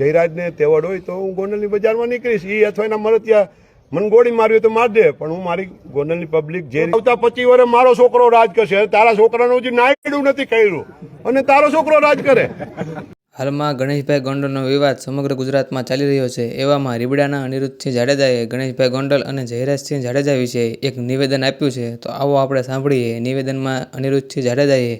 જયરાજને તેવડ હોય તો હું ગોંડલની બજારમાં નીકળીશ. એ અથવા એના મરતિયા મને ગોળી મારી હોય તો માર દે. પણ હું મારી ગોંડલની પબ્લિક જે આવતા પચીસ વર્ષ મારો છોકરો રાજ કરશે. તારા છોકરાનું હજી નાયડું નથી કર્યું. અને તારો છોકરો રાજ કરે. હાલમાં ગણેશભાઈ ગોંડલનો વિવાદ સમગ્ર ગુજરાતમાં ચાલી રહ્યો છે. એવામાં રીબડાના અનિરુદ્ધસિંહ જાડેજાએ ગણેશભાઈ ગોંડલ અને જયરાજસિંહ જાડેજા વિશે એક નિવેદન આપ્યું છે. તો આવો આપણે સાંભળીએ. નિવેદનમાં અનિરુદ્ધસિંહ જાડેજાએ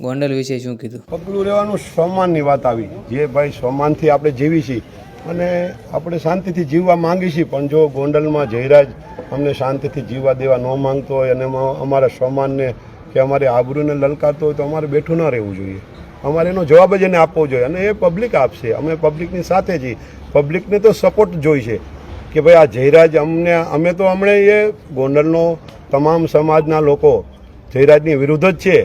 ગોંડલ વિશે શું કીધું? પગલું રહેવાનું સન્માનની વાત આવી. જે ભાઈ સમાનથી આપણે જીવી છીએ અને આપણે શાંતિથી જીવવા માંગી છીએ. પણ જો ગોંડલમાં જયરાજ અમને શાંતિથી જીવવા દેવા ન માંગતો હોય અને અમારા સન્માનને કે અમારે આબરૂને લલકારતો હોય તો અમારે બેઠું ન રહેવું જોઈએ. અમારે એનો જવાબ જ એને આપવો જોઈએ અને એ પબ્લિક આપશે. અમે પબ્લિકની સાથે છીએ. પબ્લિકને તો સપોર્ટ જોઈ છે કે ભાઈ આ જયરાજ અમને, અમે તો હમણે એ ગોંડલનો તમામ સમાજના લોકો જયરાજની વિરુદ્ધ જ છે.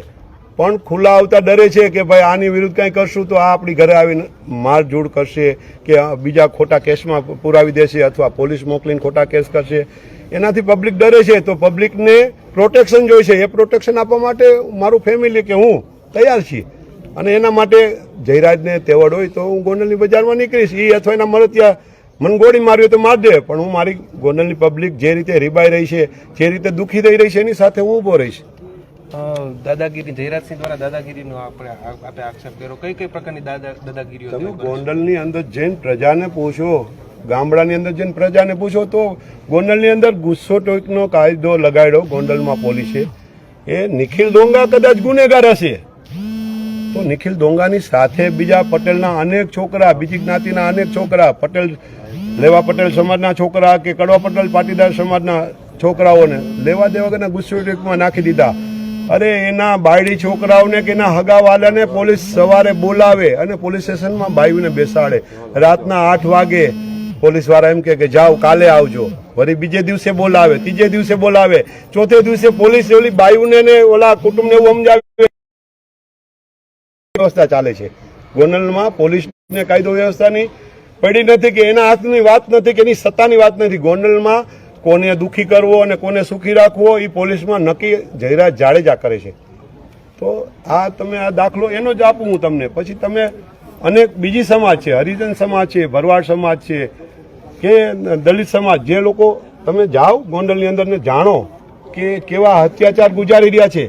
પણ ખુલ્લા આવતા ડરે છે કે ભાઈ આની વિરુદ્ધ કંઈ કરશું તો આ આપણી ઘરે આવીને મારઝૂડ કરશે કે બીજા ખોટા કેસમાં પુરાવી દેશે અથવા પોલીસ મોકલીને ખોટા કેસ કરશે. એનાથી પબ્લિક ડરે છે, તો પબ્લિકને પ્રોટેક્શન જોઈશે. એ પ્રોટેક્શન આપવા માટે મારું ફેમિલી કે હું તૈયાર છીએ. અને એના માટે જયરાજને તેવડ હોય તો હું ગોંડલની બજારમાં નીકળીશ. એ અથવા એના મરતિયા મને ગોળી મારી તો માર દે. પણ હું મારી ગોંડલની પબ્લિક જે રીતે રીબાઈ રહી છે, જે રીતે દુઃખી થઈ રહી છે, એની સાથે હું ઊભો રહીશ. દાદાગીરી જયરાજસિંહ દ્વારા દાદાગીરીનો આપણે આ- આપે આક્ષેપ કર્યો. કઈ કઈ પ્રકારની દાદા દાદાગીરીઓ તમે? ગોંડલની અંદર જૈન પ્રજાને પૂછો ગામડાની અંદર જઈને પ્રજાને પૂછો તો ગોંડલની અંદર ગુસ્સો ટોકનો કાયદો લગાડ્યો ગોંડલમાં પોલીસે. એ નિખિલ ડોંગા કદાચ ગુનેગાર હશે. તો નિખિલ ડોંગાની સાથે બીજા પટેલના અનેક છોકરા બીજી જ્ઞાતિના અનેક છોકરા પટેલ લેવા પટેલ સમાજના છોકરા કે કડવા પટેલ પાટીદાર સમાજના છોકરાઓને લેવા દેવા ગુસ્સો ટોકમાં નાખી દીધા. અરે એના બાયડી છોકરાઓને કે એના હગાવાલાને પોલીસ સવારે બોલાવે અને પોલીસ સ્ટેશનમાં બાયુને બેસાડે. રાતના આઠ વાગે પોલીસવાળા એમ કે જાઓ, કાલે આવજો. વળી બીજે દિવસે બોલાવે, ત્રીજે દિવસે બોલાવે, ચોથે દિવસે પોલીસ ઓલી બાયુને ને ઓલા કુટુંબને એવું સમજાવે. વ્યવસ્થા ચાલે છે. ગોંડલમાં પોલીસને કાયદો વ્યવસ્થાની પડી નથી કે એના હાથની વાત નથી કે એની સત્તાની વાત નથી. ગોંડલમાં કોને દુઃખી કરવો અને કોને સુખી રાખવો એ પોલીસમાં નક્કી જયરાજ જાડેજા કરે છે. તો આ તમે આ દાખલો એનો જ આપું હું તમને. પછી તમે અનેક બીજી સમાજ છે, હરિજન સમાજ છે, ભરવાડ સમાજ છે, કે દલિત સમાજ, જે લોકો તમે જાઓ ગોંડલની અંદર ને જાણો કે કેવા અત્યાચાર ગુજારી રહ્યા છે,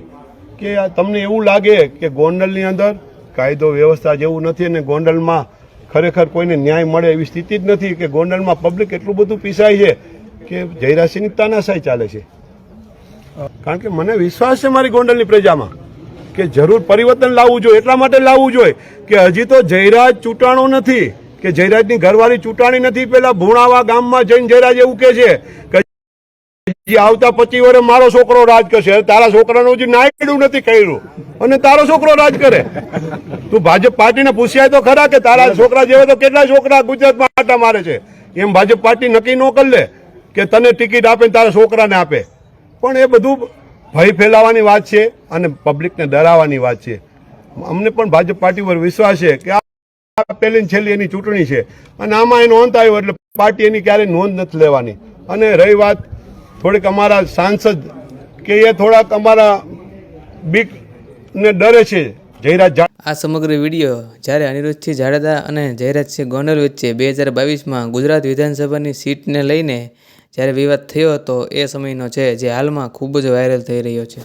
કે તમને એવું લાગે કે ગોંડલની અંદર કાયદો વ્યવસ્થા જેવું નથી અને ગોંડલમાં ખરેખર કોઈને ન્યાય મળે એવી સ્થિતિ જ નથી કે ગોંડલમાં પબ્લિક એટલું બધું પીસાય છે કે જયરાસિંહની તાનાશાહી ચાલે છે. કારણ કે મને વિશ્વાસ છે મારી ગોંડલની પ્રજામાં કે જરૂર પરિવર્તન લાવવું જોઈએ, એટલા માટે લાવવું જોઈએ કે હજી તો જયરાજ ચૂંટાણો નથી, કે જયરાજની ઘરવાળી ચૂંટાણી નથી, પેલા ભૂણાવા ગામમાં જઈને જયરાજ એવું કે છે કે આવતા પચીસ વર્ષ મારો છોકરો રાજ કરશે. તારા છોકરાનું હજી નાયડું નથી કર્યું. અને તારો છોકરો રાજ કરે. તું ભાજપ પાર્ટીને પૂછ્યા તો ખરા કે તારા છોકરા જેવા તો કેટલા છોકરા ગુજરાતમાં આટા મારે છે? એમ ભાજપ પાર્ટી નક્કી ન કરી લે. કે તને ટિકિટ આપે તારા છોકરાને આપે. પણ એ બધું ભય ફેલાવાની વાત છે અને પબ્લિકને ડરાવવાની વાત છે. અમને પણ ભાજપ પાર્ટી પર વિશ્વાસ છે કે આ પહેલી છેલ્લી એની ચૂંટણી છે. અને આમાં એ નોંધ આવ્યો એટલે પાર્ટી એની ક્યારેય નોંધ નથી લેવાની. અને રહી વાત થોડીક અમારા સાંસદ કે એ થોડાક અમારા બીક ને ડરે છે. જયરાજ આ સમગ્ર વીડિયો જ્યારે અનિરુદ્ધસિંહ જાડેજા અને જયરાજસિંહ ગોંડલ વચ્ચે બે હજાર બાવીસમાં ગુજરાત વિધાનસભાની સીટને લઈને જ્યારે વિવાદ થયો હતો એ સમયનો છે જે હાલમાં ખૂબ જ વાયરલ થઈ રહ્યો છે.